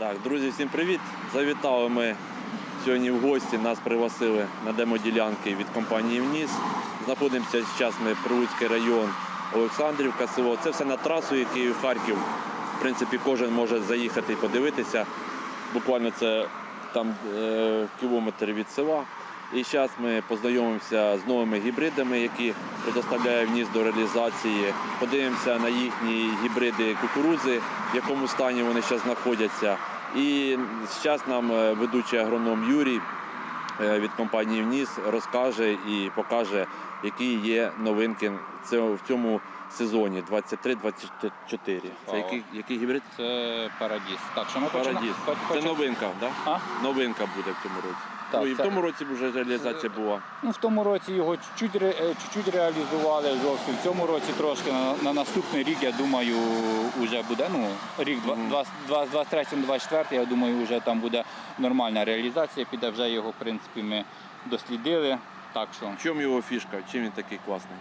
Так, друзі, всім привіт! Завітали ми сьогодні в гості. Нас пригласили на демоділянки від компанії Вніс. Знаходимося зараз ми Прилуцький район, Олександрівка, село. Це все на трасу, який в Харків. В принципі, кожен може заїхати і подивитися. Буквально це там е, кілометр від села. І зараз ми познайомимося з новими гібридами, які предоставляє вніс до реалізації. Подивимося на їхні гібриди кукурузи, в якому стані вони зараз знаходяться. І зараз нам е, ведучий агроном Юрій е, від компанії Вніс розкаже і покаже, які є новинки в цьому сезоні 23-24. Це який, який гібрид? Це парадіс. Так, що ми? Парадіс. Це новинка, так? А? Новинка буде в цьому році. Так, ну і в це- тому році вже реалізація була. Ну, в тому році його чуть-чуть, ре- е, чуть-чуть реалізували зовсім. В цьому році трошки на, на наступний рік, я думаю, вже буде. Ну, рік Мгм. 23-24, я думаю, вже там буде нормальна реалізація. Піде вже його, в принципі, ми дослідили. Так що В чому його фішка? Чим він такий класний?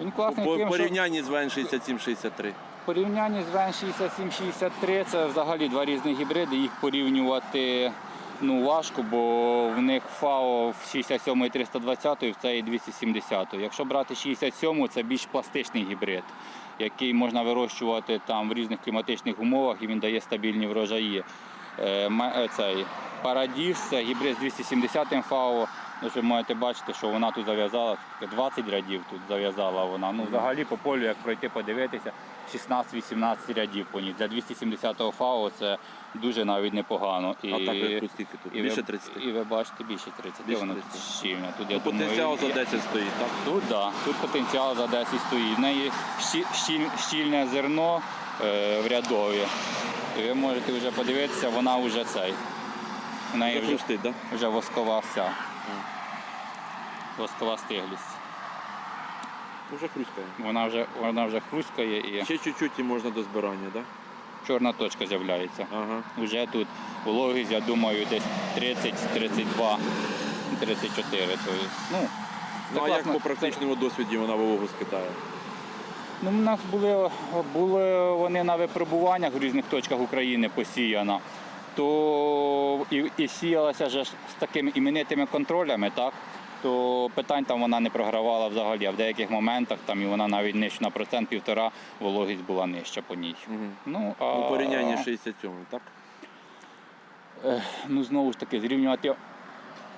він класний По тим, що порівнянні з ВН 6763. в порівнянні з Вен 67-63 це взагалі два різні гібриди. Їх порівнювати ну, важко, бо в них ФАО в 67 і 320 в цей 270. Якщо брати 67, це більш пластичний гібрид, який можна вирощувати там в різних кліматичних умовах і він дає стабільні врожаї. Е, е, Цей Парадіс це гібрид з 270 ФАО. Ну, ви можете бачити, що вона тут зав'язала, 20 рядів тут зав'язала вона. Ну, взагалі по полю, як пройти, подивитися, 16-18 рядів по ній. Для 270-го ФАО це дуже навіть непогано. І, А так як тут скільки тут? і Більше ви, 30. І ви бачите більше 30. Більше воно 30. тут щільно. Тут, я Ну, Потенціал думаю, за 10 стоїть, так? Тут да, тут потенціал за 10 стоїть. В неї щіль- щільне зерно е, в рядові. І ви можете вже подивитися, вона вже цей. В неї Вже вже воскова вся. Воскова стиглість. Вже хрусткає. Вона вже, вона вже хрусткає і Ще чуть-чуть і можна до збирання, так? чорна точка з'являється. Ага. Уже тут вологість, я думаю, десь 30, 32, 34. Тобто, ну, Ну а як класно. по практичному досвіді вона вологу скидає? Ну, у нас були, були вони на випробуваннях в різних точках України посіяна, то і, і сіялася ж з такими іменитими контролями, так? То питань там вона не програвала взагалі, а в деяких моментах там і вона навіть нижче на процент півтора вологість була нижча по ній. Угу. Ну, а, Ну, порівняння з 67, так? ну знову ж таки, зрівнювати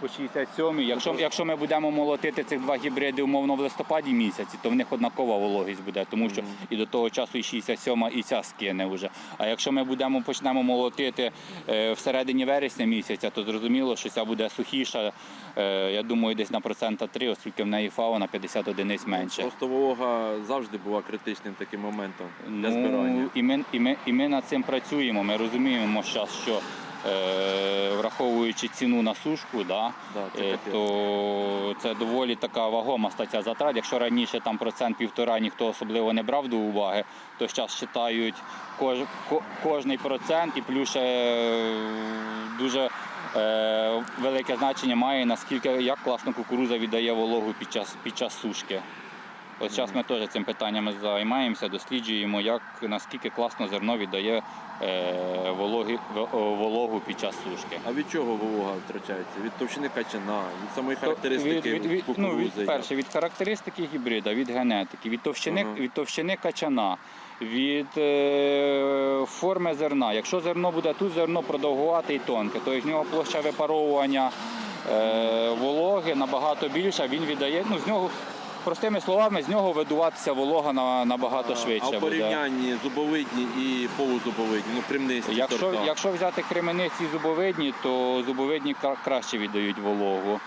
по 67 якщо, якщо ми будемо молотити цих два гібриди умовно в листопаді місяці, то в них однакова вологість буде, тому що і до того часу і 67 і ця скине вже. А якщо ми будемо почнемо молотити е, всередині вересня місяця, то зрозуміло, що ця буде сухіша. е, Я думаю, десь на процента 3, оскільки в неї фау на 50 одиниць менше. Просто волога завжди була критичним таким моментом для Ну, збирання. і, ми, і, ми, і ми над цим працюємо. Ми розуміємо зараз, що враховуючи ціну на сушку, да, Да, це е, то це доволі така вагома стаття затрат. Якщо раніше там процент півтора ніхто особливо не брав до уваги, то зараз читають кож, кожний процент і плюс ще е, дуже е, велике значення має, наскільки як класно кукуруза віддає вологу під час, під час сушки. От зараз ми теж цим питаннями займаємося, досліджуємо, як наскільки класно зерно віддає е, вологи, вологу під час сушки. А від чого волога втрачається? Від товщини качана, від самої характеристики від, від, від, ну, від, перше, від характеристики гібрида, від генетики, від товщини, Ага. від товщини качана, від е, форми зерна. Якщо зерно буде тут зерно продовгувати і тонке, то в нього площа випаровування е, вологи набагато більша, він віддає, ну з нього. Простими словами, з нього видуватися волога на, набагато А швидше в буде. порівнянні зубовидні і полузубовидні, ну примнисті Якщо, сорта. якщо взяти кремениці і зубовидні, то зубовидні кра- краще віддають вологу.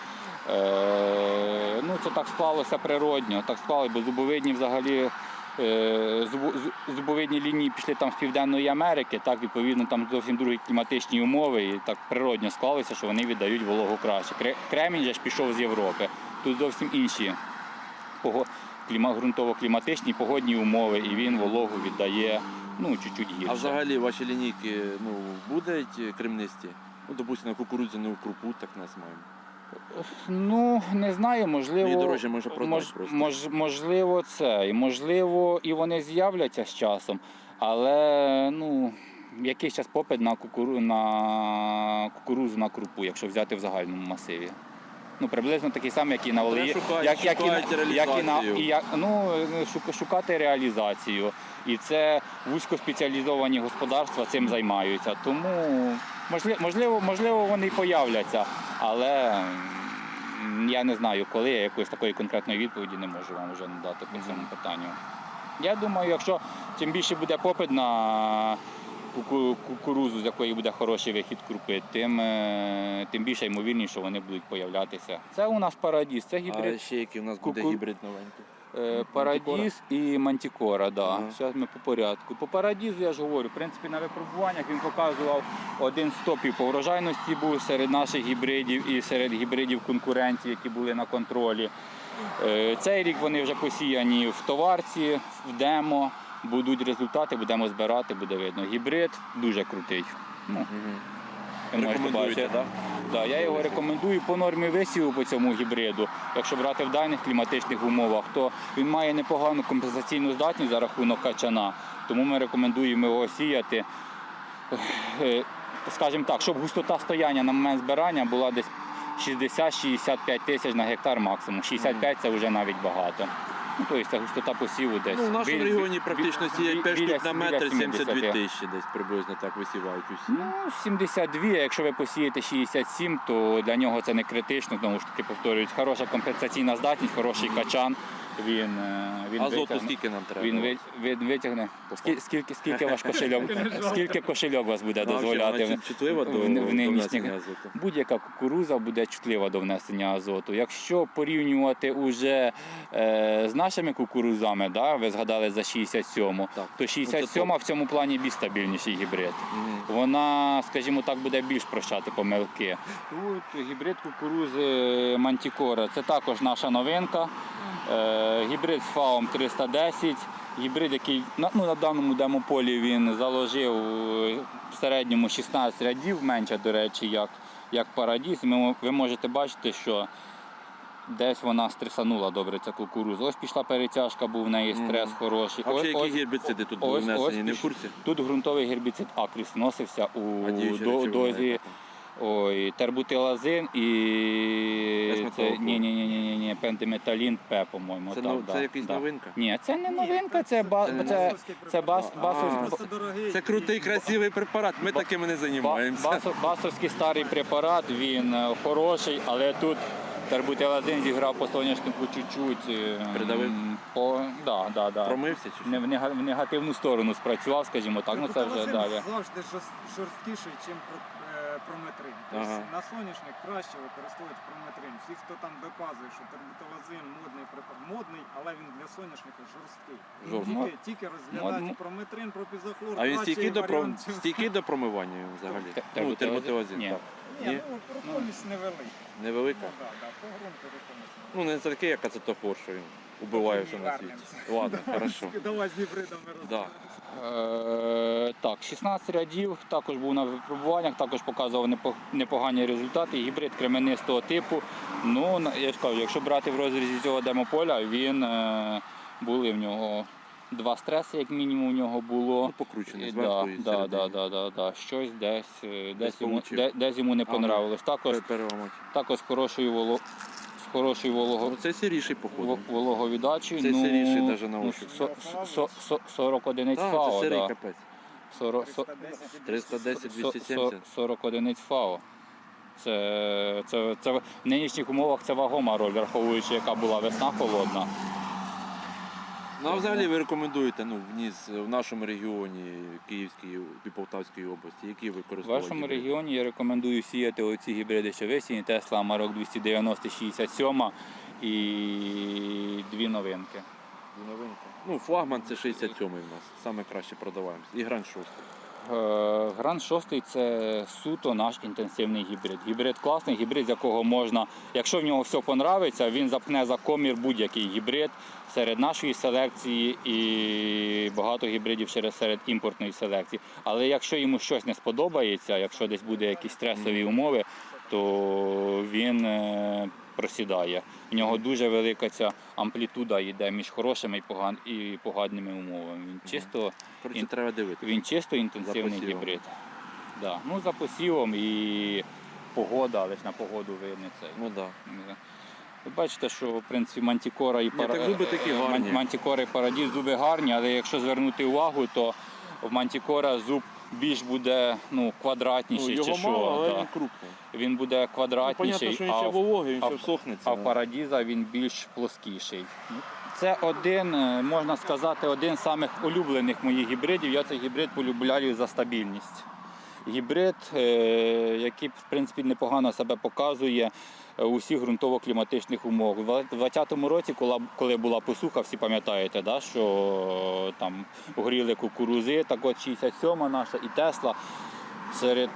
Е, ну, це так склалося природньо. Так склалося, бо зубовидні взагалі е, зубо- зубовидні лінії пішли там з Південної Америки, так, відповідно, там зовсім другі кліматичні умови, і так природньо склалося, що вони віддають вологу краще. Кре- Кремінь же ж пішов з Європи. Тут зовсім інші ґрунтово-кліматичні погодні умови, і він вологу віддає ну, чуть-чуть гірше. А взагалі ваші лінійки ну, будуть кремнисті? Ну, допустимо, кукурудзяну крупу так називаємо. Ну, не знаю, можливо. Ну, і дорожче може мож, мож, можливо, це. І можливо, і вони з'являться з часом. Але ну, Який зараз попит на, кукуру, на кукурузу на крупу, якщо взяти в загальному масиві? Ну, приблизно такий самий, як і на олії. шукають- як, як, і, як і на і як, ну, шукати реалізацію. І це вузькоспеціалізовані господарства цим займаються. Тому можливо, можливо, вони появляться, але я не знаю, коли я якоїсь такої конкретної відповіді не можу вам вже надати по цьому питанню. Я думаю, якщо чим більше буде попит на кукурузу, з якої буде хороший вихід крупи, тим, е, тим більше ймовірніше, що вони будуть появлятися. Це у нас парадіс, це А гібрид. ще який у нас буде Ку-ку. гібрид новенький. Е, Парадіс і Мантікора, да. Ага. Зараз ми по порядку. По парадізу я ж говорю, в принципі, на випробуваннях він показував один з топів по врожайності був серед наших гібридів і серед гібридів конкуренції, які були на контролі. Е, Цей рік вони вже посіяні в товарці, в демо. Будуть результати, будемо збирати, буде видно. Гібрид дуже крутий. Ну, ви можете бачити. так? Да, я його рекомендую по нормі висіву по цьому гібриду. Якщо брати в даних кліматичних умовах, то він має непогану компенсаційну здатність за рахунок качана. Тому ми рекомендуємо його сіяти. Е, Скажімо так, щоб густота стояння на момент збирання була десь 60-65 тисяч на гектар максимум. 65 це вже навіть багато. Ну, тобто густота посіву десь. Ну, в нашому біль- регіоні практично біль- сіять 5 біля- штук на метр, 72 тисячі десь приблизно так висівають усі. Ну, 72, а якщо ви посієте 67, то для нього це не критично, тому що таки повторюють. Хороша компенсаційна здатність, хороший качан. Він, е, він Азоту витягне. скільки нам треба? Він ви- ви- витягне. Скільки, скільки, скільки ваш кошельок, скільки кошельок вас буде Ну, дозволяти вона в, чутлива до, в, в до нинішніх внесення азоту. Будь-яка кукуруза буде чутлива до внесення азоту. Якщо порівнювати уже е, з нашими кукурузами, да, ви згадали за 67, Так. то 67 в цьому плані більш стабільніший гібрид. Мгм. Вона, скажімо так, буде більш прощати помилки. Тут гібрид кукурузи Мантікора. Це також наша новинка. Е, гібрид з ФАОМ 310. Гібрид, який на, ну, на даному демополі він заложив е, в середньому 16 рядів, менше, до речі, як, як парадіс. Ми, ви можете бачити, що десь вона стресанула добре ця кукуруза. Ось пішла перетяжка, був в неї стрес Мгм. хороший. А Ось- які гербіциди тут були внесені, ось не в курсі? Тут ґрунтовий гербіцид Акріс вносився у А до, дозі ой, тербутилазин і це, ні, ні, ні, ні, ні, пентиметалін П, по-моєму. Це, так, нов- да, якась да. новинка? Ні, це не новинка, це ба, Це це, це бас, А, басов, це. Це крутий, красивий препарат. Ми Ба- такими не ба, займаємося. басов, басовський старий препарат, він е, хороший, але тут тербутилазин зіграв по соняшнику чуть-чуть. е, Придавив? м, По, да, да, да. Промився чи що? Не- в нега- в негативну сторону спрацював, скажімо так, ну це вже далі. завжди жорст- жорсткіший, ніж прометрин. Тобто Ага. на соняшник краще використовують прометрин. Всі, хто там доказує, що тербуталазин модний препарат, модний, але він для соняшника жорсткий. Жорсткий. Тільки, тільки розглядати Мод- прометрин, пропізохлор, А він стійкий до, про... стійкий до промивання взагалі? Те- Ну, терботилазин? Ні. так. Ні, Ні? ну прохолість невелика. Невелика? Ну, да, да, по ґрунту рухомість. Ну, не такий, як ацетофор, що він убиває все на світі. Ладно, хорошо. Давай з гібридами Да. Е, так, 16 рядів, також був на випробуваннях, також показував непогані результати. Гібрид кременистого типу. Ну, я ж кажу, якщо брати в розрізі цього демополя, він е, були в нього два стреси, як мінімум, у нього було. Ну, покручений зверху да, да, да, да, да, да. Щось десь, е, десь, йому, де- десь йому не понравилось. Також, також хорошою хорошою волого, Ну, це сіріший походу. Во- вологовіддачі. Це ну, сіріший навіть на ну, ощупь. со- со- со- 40 одиниць Так, ФАО. це сирий да. капець. 40, со- 310, со- 270. 40 одиниць ФАО. Це, це, це в нинішніх умовах це вагома роль, враховуючи, яка була весна холодна. Ну, а взагалі ви рекомендуєте ну, вніс в нашому регіоні, Київській і Полтавській області, які В використовують? вашому регіоні я рекомендую сіяти оці гібриди, що висіяні, Тесла Марок 290 67 і дві новинки. Дві новинки. Ну, флагман це 67-й в нас. Саме краще продаваємося. І гранд 6. Е, Гранд 6 це суто наш інтенсивний гібрид. Гібрид класний, гібрид, з якого можна, якщо в нього все понравиться, він запхне за комір будь-який гібрид серед нашої селекції і багато гібридів через серед імпортної селекції. Але якщо йому щось не сподобається, якщо десь буде якісь стресові умови, то він е, просідає. В нього дуже велика ця амплітуда йде між хорошими і, поган... і поганими умовами. Він чисто, Коротше, Ін- треба він чисто інтенсивний гібрид. Да. Ну, за посівом і погода, але ж на погоду видно це. Ну. Да. Ви бачите, що в принципі мантікора і Ні, так зуби такі гарні. мантікора і парадіз зуби гарні, але якщо звернути увагу, то в мантікора зуб більш буде ну, Ну, квадратніший його чи що. мало, але да. він крупний. Він буде Ну, квадратніший, понятно, що він а, ще вологий, він а ще всохнеться. а в парадіза він більш плоскіший. Це один, е, можна сказати, один з самих улюблених моїх гібридів. Я цей гібрид полюбляю за стабільність. Гібрид, е, який в принципі непогано себе показує е, у всіх ґрунтово-кліматичних умов. У 2020 році, коли- була посуха, всі пам'ятаєте, да, що там горіли кукурузи, так от 67 наша і Тесла серед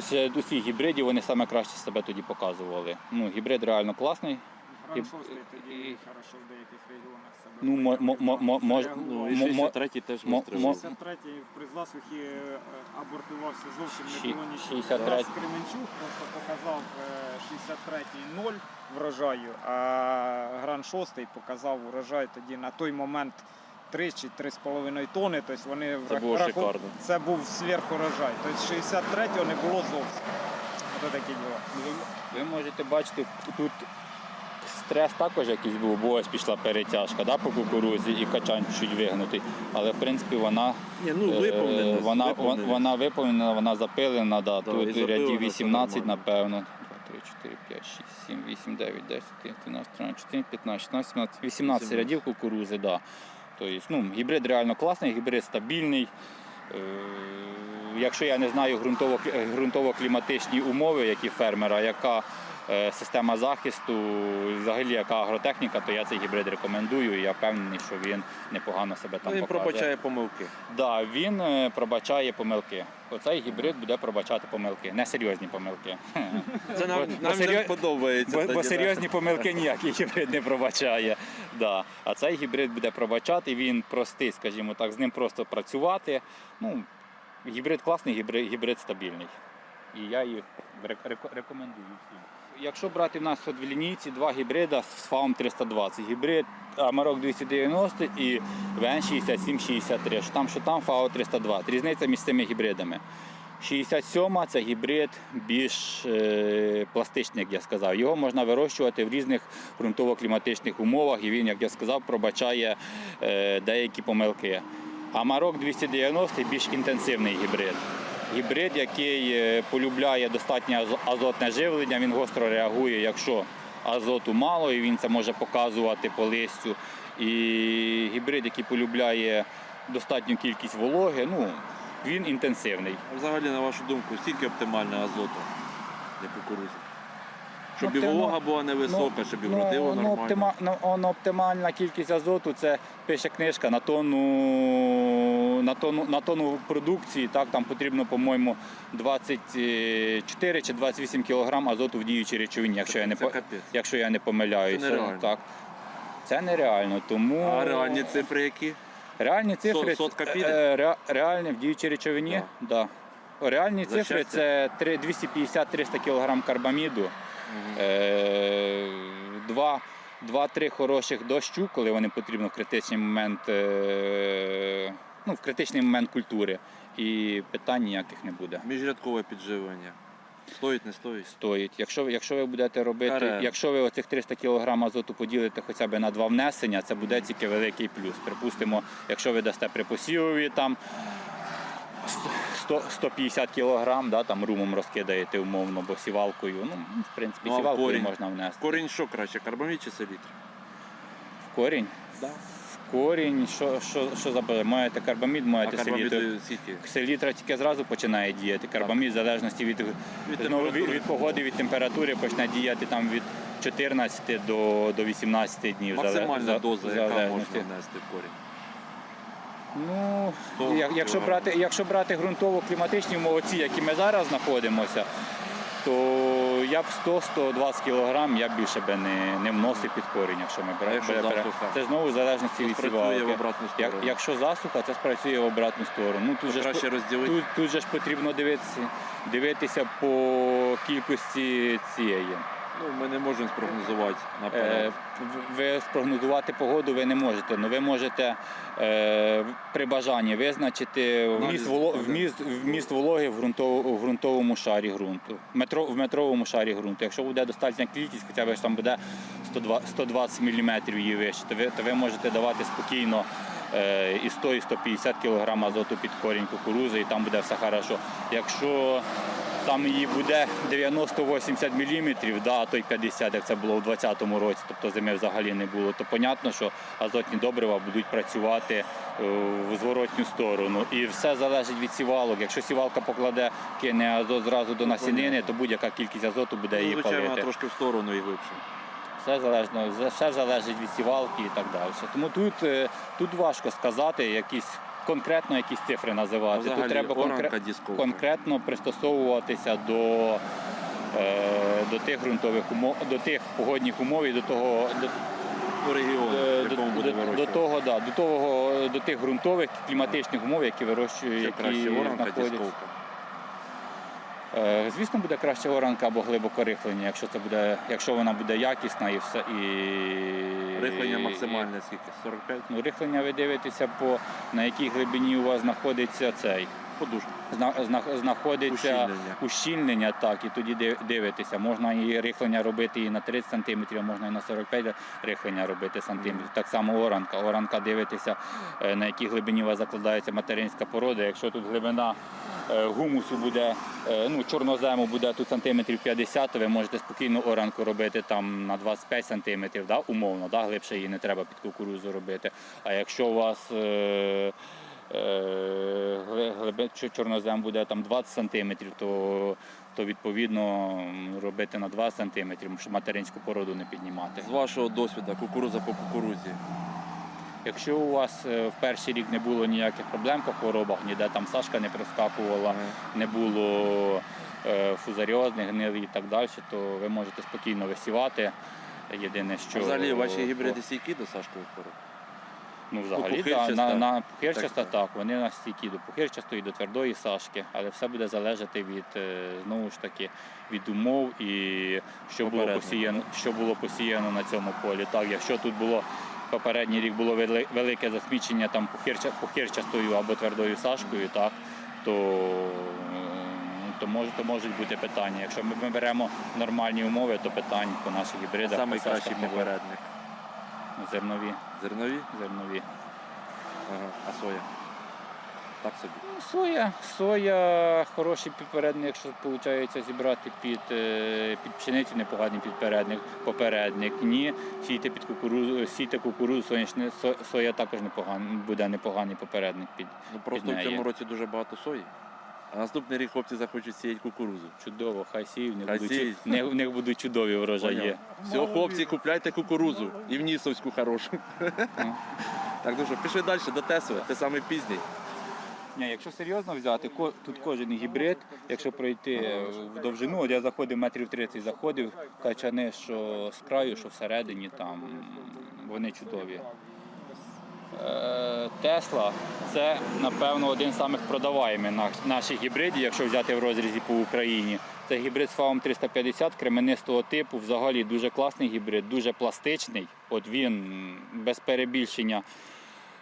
серед усіх гібридів вони саме краще себе тоді показували. Ну, гібрид реально класний. Гран І- 6 тоді і- хорошо в деяких регіонах себе. Ну, мо- мо- мо- мо- мож- Ну, і Мо- 63-й теж мо- вистрілив. мо- 63-й при засухі е, абортувався зовсім Ші- не було нічого. 63-й. Тарас Кременчук просто показав е, 63-й 0 врожаю, а Гран 6 показав урожай тоді на той момент 3 чи 3,5 тонни. Тобто вони Це було раху- шикарно. Це був сверхурожай. Тобто 63-го не було зовсім. Ось такі діла. Ви, ви можете бачити, тут стрес також якийсь був, бо ось пішла перетяжка да, по кукурузі і качан чуть вигнутий. Але в принципі вона, Ні, ну е, виповненість. вона, виповненість. вона виповнена, вона запилена, да. Да, тут рядів 18, нормально. напевно. 2, 3, 4, 5, 6, 7, 8, 9, 10, 12, 13, 14, 15, 16, 17, 18 рядів кукурузи, да. Тобто, ну, гібрид реально класний, гібрид стабільний. Е, Якщо я не знаю ґрунтово, ґрунтово-кліматичні умови, які фермера, яка система захисту, взагалі яка агротехніка, то я цей гібрид рекомендую і я впевнений, що він непогано себе там Ну, він показує. пробачає помилки. Да, він е, пробачає помилки. Оцей гібрид буде пробачати помилки, несерйозні помилки. Це нам, Бо- нам бо не серйоз- подобається. Бо, бо серйозні помилки ніякий гібрид не пробачає. Да. А цей гібрид буде пробачати, він простий, скажімо так, з ним просто працювати. Ну, гібрид класний, гібрид, гібрид стабільний. І я їх рек- рек- рекомендую всім. Якщо брати в нас в лінійці два гібрида з ФАМ 320, гібрид Амарок 290 і ВН 6763, що там, що там ФАО 320. Різниця між цими гібридами. 67 це гібрид більш е, пластичний, як я сказав. Його можна вирощувати в різних ґрунтово-кліматичних умовах, і він, як я сказав, пробачає е, деякі помилки. А Марок 290 більш інтенсивний гібрид. Гібрид, який е, полюбляє достатнє азотне живлення, він гостро реагує, якщо азоту мало, і він це може показувати по листю. І гібрид, який полюбляє достатню кількість вологи, ну, він інтенсивний. Взагалі, на вашу думку, скільки оптимальне азоту для кукурузи? Щоб і волога була невисока, щоб і вродило ну, нормально. оптима, ну, оптимальна кількість азоту це пише книжка на тонну, на тонну, на тонну продукції. Так, там потрібно, по-моєму, 24 чи 28 кг азоту в діючій речовині, якщо я не, по- якщо я не помиляюся. Це нереально. Так. Це нереально. Тому А реальні цифри які? Реальні цифри, сотка піде? е, ре- реальні в діючій речовині, да. Реальні За цифри щастя. це 250-300 кг карбаміду, два- 2-3 хороших дощу, коли вони потрібно в критичний момент, е, ну, в критичний момент культури. І питань ніяких не буде. Міжрядкове підживлення. Стоїть, не стоїть? Стоїть. Якщо, якщо ви будете робити, Каре. якщо ви оцих 300 кг азоту поділите хоча б на два внесення, це буде тільки великий плюс. Припустимо, якщо ви дасте при посівові там 100, 150 кг, да, там румом розкидаєте умовно, бо сівалкою. Ну, в принципі, Ну, а в сівалкою корінь? можна внести. Корінь що краще, карбамід чи селітр? В корінь? Да. В корінь, що, що, що за маєте карбамід, А маєте селітр. карбамід скільки? Селітра тільки зразу починає діяти. Карбамід в залежності від, Від знову від, температури. від погоди, від температури почне діяти там від 14 до, до 18 днів. зале- Максимальна за- доза, в яка залежності. можна внести в корінь. Ну, 100 як- якщо брати, якщо брати ґрунтово-кліматичні умови, ці, які ми зараз знаходимося, то я б 100-120 кг я б більше би не, не вносив під корінь, якщо ми беремо. якщо засуха? Це знову в залежності від сівалки. Як, якщо засуха, це спрацює в обратну сторону. Ну, тут, же ж, тут, тут же ж потрібно дивитися, дивитися по кількості цієї Ну, ми не можемо спрогнозувати наперед. Ви спрогнозувати погоду ви не можете, але ви можете е, при бажанні визначити вміст, воло, вміст, вміст вологи в, ґрунтов, в ґрунтовому шарі ґрунту, метро, в метровому шарі ґрунту. Якщо буде достатня кількість, хоча б там буде 120 мм її вище, то ви, то ви можете давати спокійно е, і 100, і 150 кг азоту під корінь кукурузи, і там буде все хорошо. Якщо там її буде 90-80 мм, да, а то й 50, як це було у 2020 році, тобто зими взагалі не було, то понятно, що азотні добрива будуть працювати е, в зворотню сторону. І все залежить від сівалок. Якщо сівалка покладе, кине азот зразу до насінини, то будь-яка кількість азоту буде Ну, її звичайно, трошки в сторону і глибше. Все залежно, все залежить від сівалки і так далі. Тому тут, е, тут важко сказати, якісь конкретно якісь цифри називати. взагалі тут треба конкре- конкретно пристосовуватися до, е, до тих ґрунтових умов, до тих погодних умов і до того. До, регіону, е, до, до, до того, да, до того, до тих ґрунтових кліматичних умов, які вирощують, які знаходяться. Е, Звісно, буде краще оранка або глибоко рихлення, якщо це буде, якщо вона буде якісна і все і Рихлення максимальне скільки? 45? Ну, рихлення ви дивитеся по на якій глибині у вас знаходиться цей. Зна, знаходиться Ущільнення. ущільнення, так, і тоді дивитися. Можна і рихлення робити і на 30 см, можна і на 45 рихлення робити сантиметрів. Так само оранка. Оранка дивитися, е, на якій глибині у вас закладається материнська порода. Якщо тут глибина е, гумусу буде, е, ну, чорнозему буде тут сантиметрів 50, то ви можете спокійно оранку робити там на 25 сантиметрів, да, умовно, да, глибше її не треба під кукурузу робити. А якщо у вас е, е, чорнозем буде там 20 сантиметрів, то, то відповідно робити на 20 сантиметрів, щоб материнську породу не піднімати. З вашого досвіду, кукуруза по кукурузі. Якщо у вас е, в перший рік не було ніяких проблем по хворобах, ніде там сашка не проскакувала, не було е, фузаріозних гнилий і так далі, то ви можете спокійно висівати. Єдине, що Взагалі ваші гібриди стійкі до сашкових хвороб? Ну, взагалі, да, на, на пухирчаста Так, так, вони на стійкі до пухирчастої, до твердої сашки, але все буде залежати від е, знову ж таки від умов і що було Попередньо. посіяно, що було посіяно на цьому полі. Так, якщо тут було попередній рік було вели- велике засмічення там пухирча, пухирчастою або твердою сашкою, так, то, е, то, може, то можуть бути питання. Якщо ми, ми беремо нормальні умови, то питань по наших гібридах Самий по сашках кращий не буде. попередник. Зернові. Зернові? зернові. Ага. А соя? Так собі. Ну, Соя, соя хороший підпередник, якщо виходить зібрати під, е, під пшеницю непоганий підпередник, попередник. Ні, сійте під кукурузу, сійте кукурузу, сонячне, со- соя також непоганий, буде непоганий попередник під Ну просто Під в цьому році дуже багато сої. А наступний рік хлопці захочуть сіяти кукурузу. чудово, хай сіють, в них Хай будуть, сіють. в них, будуть чудові врожаї. Все, хлопці, купляйте кукурузу і в Нісовську хорошу. Так, ну що, пішли далі до Тесове, це саме пізній. Ні, якщо серйозно взяти, ко- тут кожен гібрид, якщо пройти е, в довжину, от я заходив метрів 30, заходив, качани, що з краю, що всередині, там вони чудові. Е, Тесла це, напевно, один з самих продаваємих наш- наших гібридів, якщо взяти в розрізі по Україні. Це гібрид з фаум 350 кременистого типу. Взагалі дуже класний гібрид, дуже пластичний. От він без перебільшення.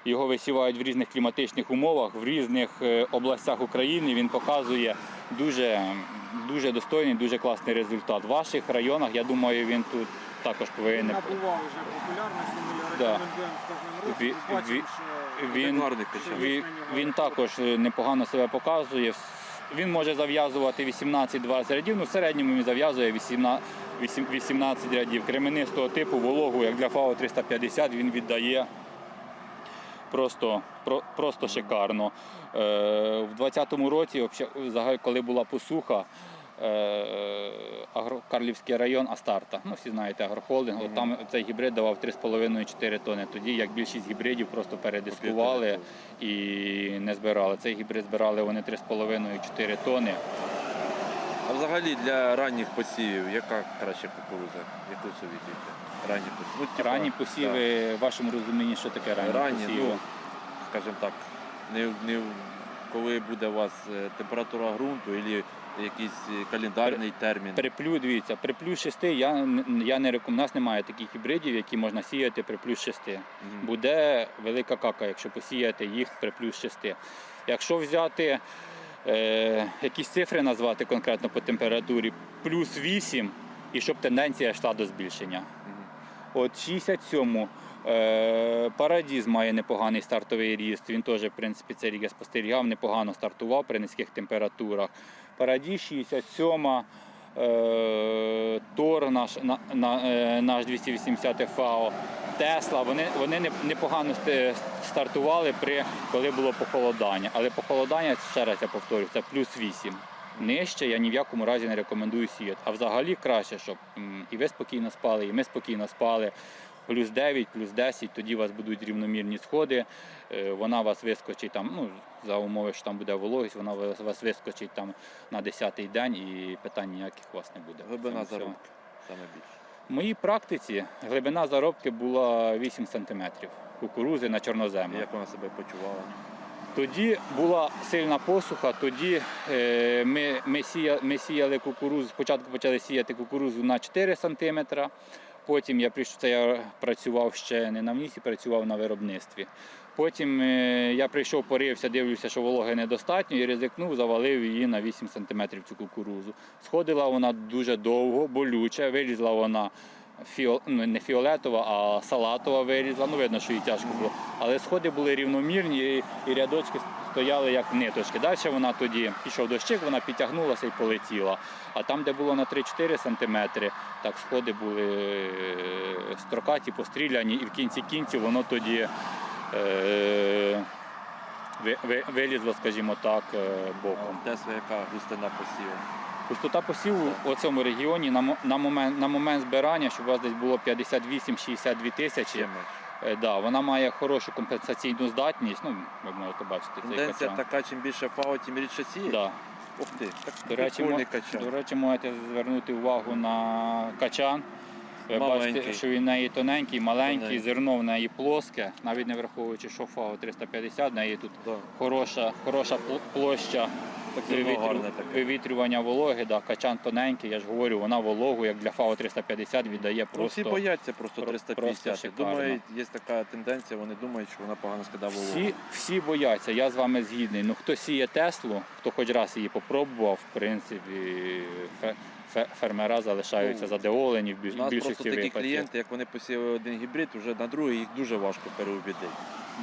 Його висівають в різних кліматичних умовах, в різних е, областях України. Він показує дуже, дуже достойний, дуже класний результат. В ваших районах, я думаю, він тут також Він повинен. набував вже популярності, ми його рекомендуємо. Ві- ві- Він, він, він також е, непогано себе показує. Він може зав'язувати 18-20 рядів, ну в середньому він зав'язує 18, 18 рядів. Кременистого типу вологу, як для ФАО 350, він віддає просто, про, просто шикарно. Е, в 2020 році, взагалі, коли була посуха, Карлівський район Астарта, ну всі знаєте, агрохолдинг, от там цей гібрид давав 3,5-4 тони. Тоді як більшість гібридів просто передискували і не збирали. Цей гібрид збирали вони 3,5-4 тони. А взагалі для ранніх посівів, яка краща кукуруза? Яку совітуєте? Ранні посіви. Ну, Ранні посіви, в вашому розумінні, що таке ранні, ранні, посіви? ну, скажімо так, не, не коли буде у вас е, температура ґрунту або якийсь е, календарний термін. При плюс, дивіться, при плюс 6 я, я не рекомендую. У нас немає таких гібридів, які можна сіяти при плюс 6. Мгм. Буде велика кака, якщо посіяти їх при плюс 6. Якщо взяти е, якісь цифри назвати конкретно по температурі, плюс 8, і щоб тенденція йшла до збільшення. Мгм. От 67-му е, Парадіз має непоганий стартовий ріст. Він теж, в принципі, цей рік я спостерігав, непогано стартував при низьких температурах. Парадіз 67 е, Тор наш, на, на, е, наш 280 ФАО, Тесла, вони, вони непогано стартували, при, коли було похолодання. Але похолодання, ще раз я повторюю, це плюс 8. Нижче я ні в якому разі не рекомендую сіяти. А взагалі краще, щоб і ви спокійно спали, і ми спокійно спали. Плюс 9, плюс 10, тоді у вас будуть рівномірні сходи. Е, Вона вас вискочить там, ну, за умови, що там буде вологість, вона вас вискочить там на 10-й день і питань ніяких у вас не буде. Глибина заробки саме більше. В моїй практиці глибина заробки була 8 см кукурузи на чорнозему. Як вона себе почувала? Тоді була сильна посуха, тоді е, ми, ми, сія, ми сіяли кукурузу, спочатку почали сіяти кукурузу на 4 см, потім я прийшов, це я працював ще не на внісі, працював на виробництві. Потім е, я прийшов, порився, дивлюся, що вологи недостатньо і ризикнув, завалив її на 8 см цю кукурузу. Сходила вона дуже довго, болюче, вилізла вона фіо, ну, не фіолетова, а салатова вирізла. Ну, видно, що їй тяжко було. Але сходи були рівномірні і рядочки стояли як ниточки. Далі вона тоді пішов дощик, вона підтягнулася і полетіла. А там, де було на 3-4 см, так сходи були е, строкаті, постріляні, і в кінці кінців воно тоді. Е, ви- ви- Вилізло, скажімо так, е, боком. Тесла, яка густина посіву. Густота посіву у цьому регіоні на, момент, на момент збирання, щоб у вас десь було 58-62 тисячі, да, вона має хорошу компенсаційну здатність. Ну, ви можете бачити цей Тенденція качан. така, чим більше фао, тим рідше сіє. Да. Ух ти, так До, речі, мо- качан. до речі, можете звернути увагу на качан. Ви Маленький. бачите, що він в неї тоненький, маленький, Тоненький. зерно в неї плоске, навіть не враховуючи, що ФАО 350, в неї тут Да. хороша, хороша пл- площа вивітрю- таке. вивітрювання вологи. Да, качан тоненький, я ж говорю, вона вологу, як для ФАО 350 віддає Ну, всі бояться просто про- 350. просто. Думають, є така тенденція, вони думають, що вона погано скидає вологу. Всі, всі бояться, я з вами згідний. Ну хто сіє Теслу, хто хоч раз її попробував, в принципі, фе- фе- фермера залишаються Ну, задоволені в У більш- нас більшості просто такі випадків. клієнти, як вони посіяли один гібрид, вже на другий їх дуже важко переубідити.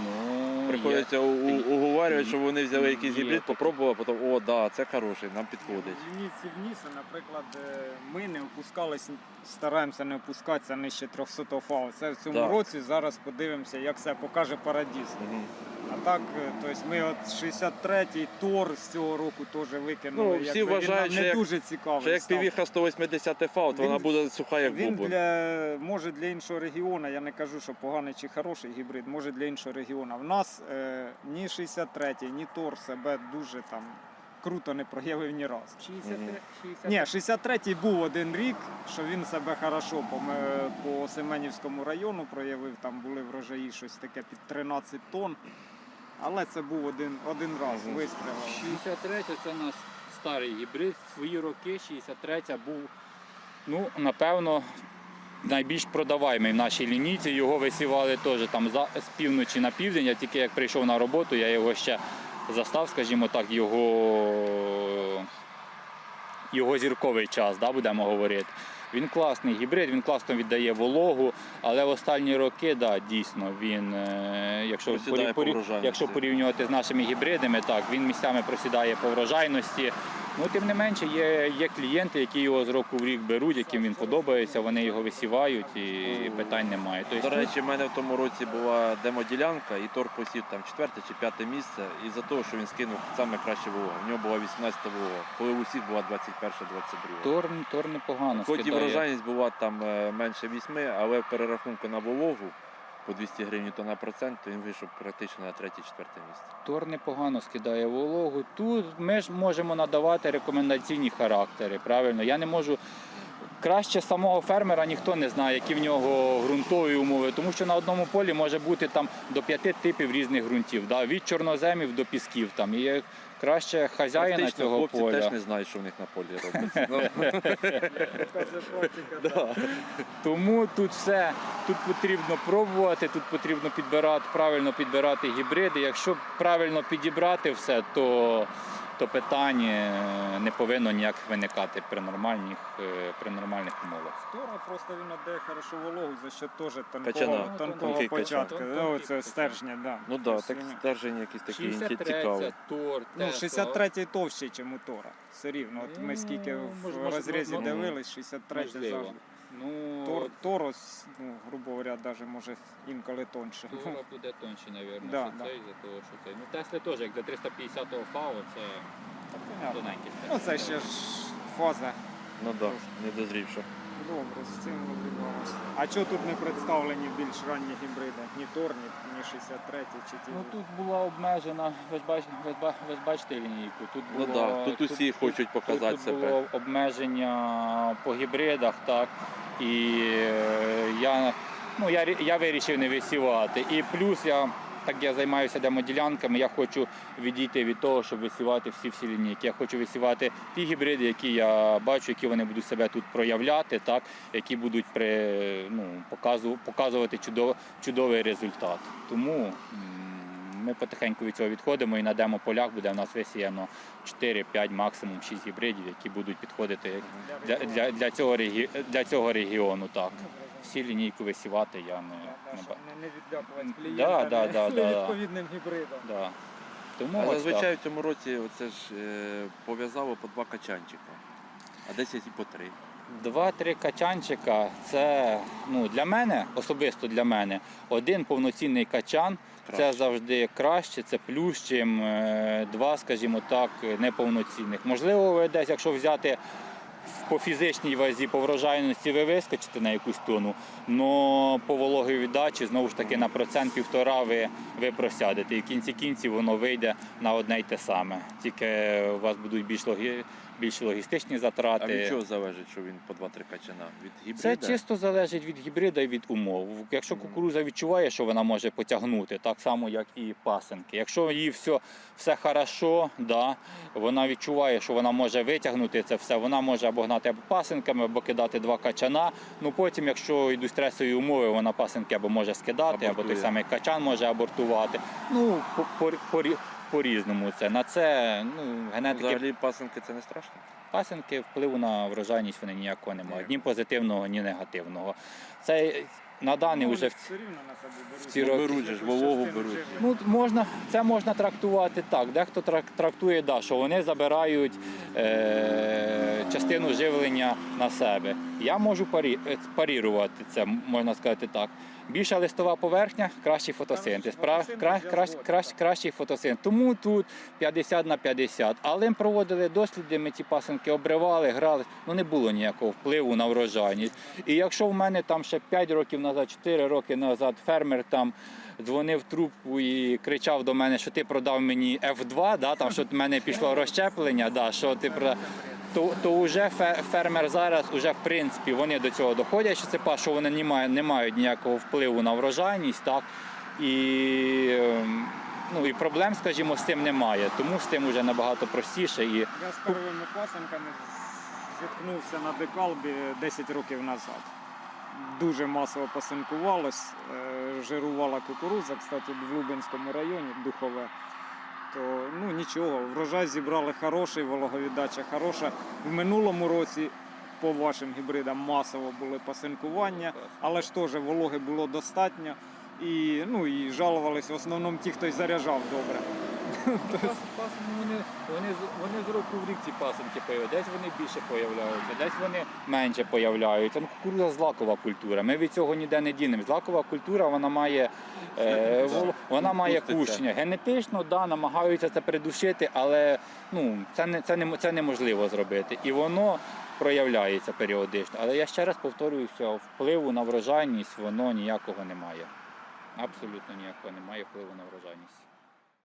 Ну, Приходиться у- у- уговорювати, щоб вони взяли якийсь Є гібрид, попробували, потім, о, да, це хороший, нам підходить. Лінійці вніс, наприклад, е, ми не опускались, стараємося не опускатися нижче 300 фау. Це в цьому Так. році. Зараз подивимося, як це покаже Парадіс. Мгм. А так, е, тобто ми от 63-й Тор з цього року теж викинули. Ну, всі Якби вважають, він нам що не як- дуже цікавий. Що як став. півіха 180 фаут, Він- вона буде суха, як Він бубон. для може для іншого регіону, я не кажу, що поганий чи хороший гібрид, може для іншого регіону. В нас е, ні 63-й, ні Тор себе дуже там круто не проявив ні разу. 63, 60. Ні, 63-й був один рік, що він себе хорошо по, по Семенівському району проявив, там були врожаї щось таке під 13 тонн. Але це був один, один раз вистрілив. 63 це наш старий гібрид. Свої роки 63 був, ну, напевно, найбільш продаваємий в нашій лінійці. Його висівали теж там за, з півночі на південь. Я тільки як прийшов на роботу, я його ще застав, скажімо так, його, його зірковий час, да, будемо говорити. Він класний гібрид, він класно віддає вологу, але в останні роки, да, дійсно, він, е, якщо, Просідає порі- по порі- врожайності. якщо порівнювати з нашими гібридами, так, він місцями просідає по врожайності. Ну, тим не менше, є, є клієнти, які його з року в рік беруть, яким він подобається, вони його висівають і питань немає. Тобто, До речі, в мене в тому році була демоділянка, і Тор посів там четверте чи п'яте місце, із-за того, що він скинув саме краще волога. У нього була 18 волога, коли у всіх була 21-22. Тор, тор непогано Хоч і врожайність була там е, менше 8, але в перерахунку на вологу по 200 гривень то на процент, то він вийшов практично на третє-четверте місце. Тор непогано скидає вологу. Тут ми ж можемо надавати рекомендаційні характери. Правильно, я не можу краще самого фермера ніхто не знає, які в нього ґрунтові умови, тому що на одному полі може бути там до п'яти типів різних ґрунтів, да, від чорноземів до пісків. Там. І краще хазяїна Практично цього хлопці поля. теж не знають, що в них на полі робиться. Тому тут все тут потрібно пробувати, тут потрібно підбирати, правильно підбирати гібриди. Якщо правильно підібрати все, то, то питань е, не повинно ніяк виникати при нормальних, е, при нормальних умовах. Тора просто він отдає хорошу вологу за що теж тонкого, Качана. тонкого Тонкий початку. качан. Ну, це стержня, да. Ну так, да, так стержень якийсь такий цікавий. Тор, Ну, 63-й товщий, ніж у Тора. Все рівно. От ми Ну, скільки в мож- мож- розрізі мож- дивились, 63 Можливо. завжди. Ну, Тор, Торос, ну, грубо говоря, навіть може інколи тоньше. Тора буде тонше, мабуть, Да, що да. цей, за того, що цей. Ну, Тесли теж, як до 350-го фау, це Понятно. тоненький Ну, це ще ж фаза. Ну так, да, не дозрівши. Добре, з цим розібралися. А чого тут не представлені більш ранні гібриди? Ні Тор, ні, ні 63 чи ті. Ну тут була обмежена, ви ж бачите, ви ж ба- ви ж бачите лінійку. Тут Ну було, да, тут усі хочуть показати тут, себе. Тут було обмеження по гібридах, так. І е, я, ну, я, рі- я вирішив не висівати. І плюс я, так я займаюся демоділянками, я хочу відійти від того, щоб висівати всі всі лінійки. Я хочу висівати ті гібриди, які я бачу, які вони будуть себе тут проявляти, так, які будуть при, ну, показу, показувати чудов, чудовий результат. Тому ми потихеньку від цього відходимо і на демо-полях буде в нас висіяно 4-5, максимум 6 гібридів, які будуть підходити для, для, для, цього, регі... для цього регіону. Так. Всі лінійку висівати я не, не Да, да, да, да. відповідним гібридам. Да. Тому А ось зазвичай в цьому році оце ж е, пов'язало по два качанчика, а десь і по три. Два-три качанчика це ну, для мене, особисто для мене, один повноцінний качан це завжди краще, це плюс, чим е, два, скажімо так, неповноцінних. Можливо, ви десь, якщо взяти по фізичній вазі, по врожайності, ви вискочите на якусь тону, але по вологій віддачі, знову ж таки, на процент півтора ви, ви просядете. І в кінці кінців воно вийде на одне й те саме. Тільки у вас будуть більш, логі... більш логістичні затрати. А від чого залежить, що він по два-три качана? Від Це чисто залежить від гібрида і від умов. Якщо кукуруза відчуває, що вона може потягнути, так само, як і пасенки. Якщо їй все, все хорошо, да, вона відчуває, що вона може витягнути це все, вона може або гнати або пасенками, або кидати два качана. Ну потім, якщо йдуть стресові умови, вона пасенки або може скидати, або той самий качан може абортувати. Ну, по, по, по, по-різному це. На це ну, генетики Взагалі пасенки це не страшно? Пасенки впливу на врожайність вони ніякого не мають. Ні позитивного, ні негативного. Це на даний Ну, вже все рівно на себе ці роки. беруть ж, вологу беруть. Ну, можна, це можна трактувати так. Дехто трактує, да, що вони забирають е, частину живлення на себе. Я можу парі, е, парірувати це, можна сказати так. Більша листова поверхня, кращий фотосинтез. Кра, згоден, кращ, так. кращий фотосинтез. Тому тут 50 на 50. Але ми проводили досліди, ми ці пасенки обривали, грали. Ну не було ніякого впливу на врожайність. І якщо в мене там ще 5 років назад, 4 роки назад фермер там дзвонив трубку і кричав до мене, що ти продав мені F2, да, там, що в мене пішло розщеплення, да, що ти продав. То, то вже фермер зараз, уже в принципі, вони до цього доходять, що це па, що вони не мають, не мають ніякого впливу на врожайність, так і, ем, ну, і проблем, скажімо, з цим немає. Тому з цим вже набагато простіше. І Я з первими пасенками зіткнувся на декалбі 10 років назад. Дуже масово пасинкувалось, е, жирувала кукурудза, кстати, в Лубенському районі, духове. То ну нічого, врожай зібрали хороший, вологовіддача хороша. В минулому році по вашим гібридам масово були пасинкування, але ж теж вологи було достатньо. І, ну, і жалувались в основному ті, хто й заряджав добре. Вони, вони, з- вони з року в рік ці пасенки появляються. Десь вони більше появляються, десь вони менше появляються. Ну, кукурудза злакова культура. Ми від цього ніде не дінемо. Злакова культура вона має, е, вона має кущення. Генетично да, намагаються це придушити, але ну, це, не, це, не, це неможливо зробити. І воно проявляється періодично. Але я ще раз повторююся, впливу на врожайність воно ніякого немає. Абсолютно ніякого немає впливу на врожайність.